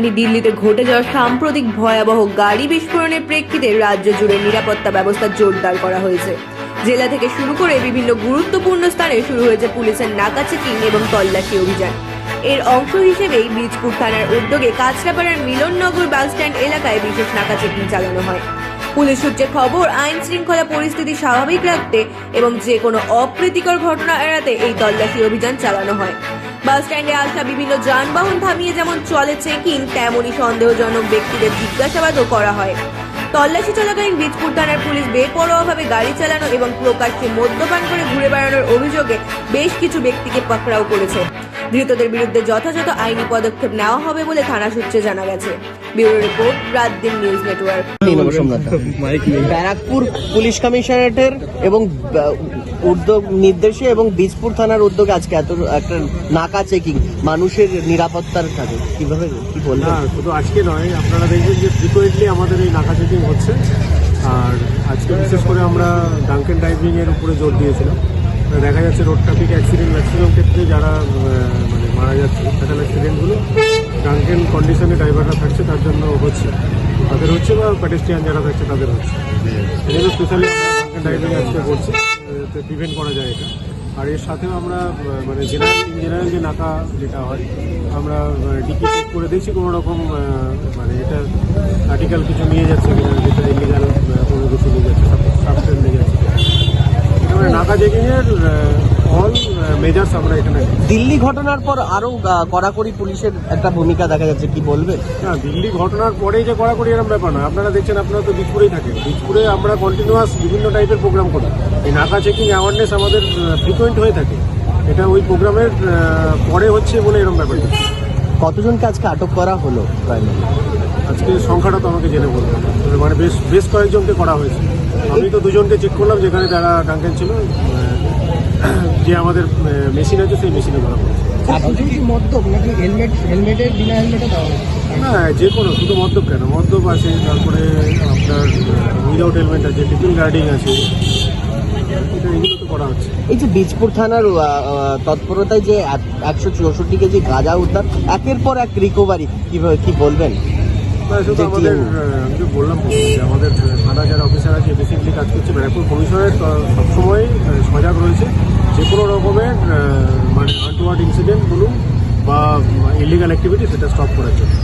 দিল্লিতে ঘটে যাওয়া সাম্প্রতিক ভয়াবহ গাড়ি বিস্ফোরণের প্রেক্ষিতে রাজ্য জুড়ে নিরাপত্তা ব্যবস্থা জোরদার করা হয়েছে। জেলা থেকে শুরু করে বিভিন্ন গুরুত্বপূর্ণ স্থানে শুরু হয়েছে পুলিশের নাকা চেকিং এবং তল্লাশি অভিযান। এর অংশ হিসেবেই বীজপুর থানার উদ্যোগে কাঁচরাপাড়ার মিলননগর বাসস্ট্যান্ড এলাকায় বিশেষ নাকা চেকিং চালানো হয়। পুলিশ সূত্রে খবর আইন শৃঙ্খলা পরিস্থিতি স্বাভাবিক রাখতে এবং যে কোনো অপ্রীতিকর ঘটনা এড়াতে এই তল্লাশি অভিযান চালানো হয়। বাস স্ট্যান্ডে আসা বিভিন্ন যানবাহন থামিয়ে যেমন চলে চেকিং তেমনই সন্দেহজনক ব্যক্তিদের জিজ্ঞাসাবাদও করা হয়। তল্লাশি চলাকালীন বীজপুর থানার পুলিশ বেপরোয়াভাবে গাড়ি চালানো এবং প্রকাশ্যে মদ্যপান করে ঘুরে বেড়ানোর অভিযোগে বেশ কিছু ব্যক্তিকে পাকড়াও করেছে। ধৃতদের বিরুদ্ধে যথাযথ আইনি পদক্ষেপ নেওয়া হবে বলে থানা সূত্রে জানা গেছে। ব্যুরো রিপোর্ট রাত দিন নিউজ নেটওয়ার্ক। ব্যারাকপুর পুলিশ কমিশনারেটের এবং উদ্যোগ নির্দেশে এবং বীজপুর থানার উদ্যোগে আজকে এত একটা নাকা চেকিং মানুষের নিরাপত্তার কাজে। কীভাবে কি বলবেন? না শুধু আজকে নয় আপনারা দেখবেন যে ফ্রিকোয়েন্টলি আমাদের এই নাকা চেকিং হচ্ছে। আর আজকে বিশেষ করে আমরা ডাঙ্কেন ড্রাইভিং এর উপরে জোর দিয়েছিলাম। দেখা যাচ্ছে রোড ট্রাফিক অ্যাক্সিডেন্ট ম্যাক্সিমাম ক্ষেত্রে যারা মানে মারা যাচ্ছে ফ্যাটাল অ্যাক্সিডেন্টগুলো ডাঙ্কেন কন্ডিশনে ড্রাইভাররা থাকছে, তার জন্য হচ্ছে। তাদের হচ্ছে বা প্যাটেস্ট্রিয়ান যারা থাকছে, তাদের হচ্ছে। এই স্পেশালি ড্রাইভিং আজকে করছি। প্রিভেন্ট করা যায় এটা। আর এর সাথেও আমরা মানে জেনারেল ইন জেনারেল যে নাকা যেটা হয়, আমরা ডিকি করে দেখছি, কোনো রকম মানে এটা আর্টিকেল কিছু নিয়ে যাচ্ছে কিনা যেটা ইলিগাল কোনো কিছু নিয়ে যাচ্ছে সাবস্টেন্স নিয়ে যাচ্ছে এটা মানে নাকা চেকিংয়ের অল মেজার্স আমরা এখানে দিল্লি ঘটনার পর আরও আহ, কড়াকড়ি পুলিশের একটা ভূমিকা দেখা যাচ্ছে কি বলবে? না দিল্লি ঘটনার পরেই যে কড়াকড়ি এরকম ব্যাপার না আপনারা দেখছেন আপনারা তো বীজপুরেই থাকেন। বীজপুরে আমরা কন্টিনিউয়াস বিভিন্ন টাইপের প্রোগ্রাম করি। এই নাকা চেকিং অ্যাওয়ারনেস আমাদের ফ্রিকোয়েন্ট হয়ে থাকে। এটা ওই প্রোগ্রামের পরে হচ্ছে বলে এরকম ব্যাপার। কতজনকে আজকে আটক করা হলো? আজকে সংখ্যাটা তো আমাকে জেনে বলতে মানে বেশ বেশ কয়েকজনকে করা হয়েছে। আমি তো দুজনকে চেক করলাম যেখানে তারা ডাঙ্কেন ছিল যে আমাদের মেশিন আছে সেই মেশিনে ধরা পড়েছে। না যে কোনো শুধু মদ্যপ কেন? মদ্যপ আছে তারপরে আপনার উইদাউট হেলমেট আছে টিফিন গার্ডিং আছে। এই যে বীজপুর থানার তৎপরতায় যে একশো চৌষট্টি কেজি গাঁজা উদ্ধার একের পর এক রিকোভারি কীভাবে কি বলবেন? শুধু আমাদের আমি তো বললাম আমাদের থানা যারা অফিসার আছে বেসিকলি কাজ করছে ব্যারাকপুর কমিশনের সবসময় সজাগ রয়েছে। যে কোনো রকমের মানে আনটুয়ার্ড ইনসিডেন্ট বলুন বা ইলিগাল অ্যাক্টিভিটি সেটা স্টপ করার জন্য।